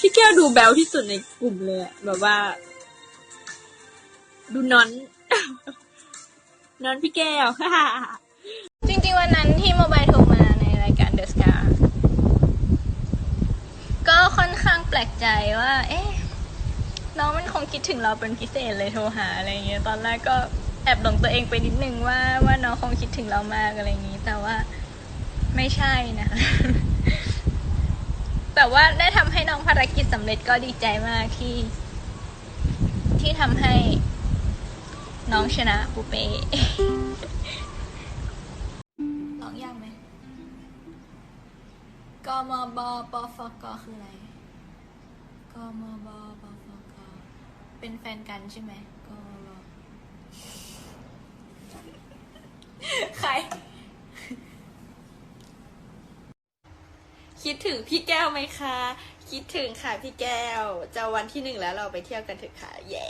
พี่แก้วดูแบลที่สุดในกลุ่มเลยอะแบบว่า ดูนอน นอนพี่แก้ว จริงๆวันนั้นที่โมบายโทรมาในรายการ The Scar ก็ค่อนข้างแปลกใจว่า เอ๊ะน้องมันคงคิดถึงเราเป็นพิเศษเลยโทรหาอะไรเงี้ย ตอนแรกก็แอบหลงตัวเองไปนิดนึงว่าว่าน้องคงคิดถึงเรามากอะไรอย่างงี้ แต่ว่าไม่ใช่นะ แต่ว่าได้ทำให้น้องภารกิจสำเร็จก็ดีใจมากที่ ที่ทำให้น้องชนะปูเป้ร้องยากไหมกมบปฟกคืออะไรกมบปฟกเป็นแฟนกันใช่ไหมกมบใคร คิดถึงพี่แก้วไหมคะ คิดถึงค่ะพี่แก้ว จะวันที่หนึ่งแล้วเราไปเที่ยวกันเถอะค่ะ เย้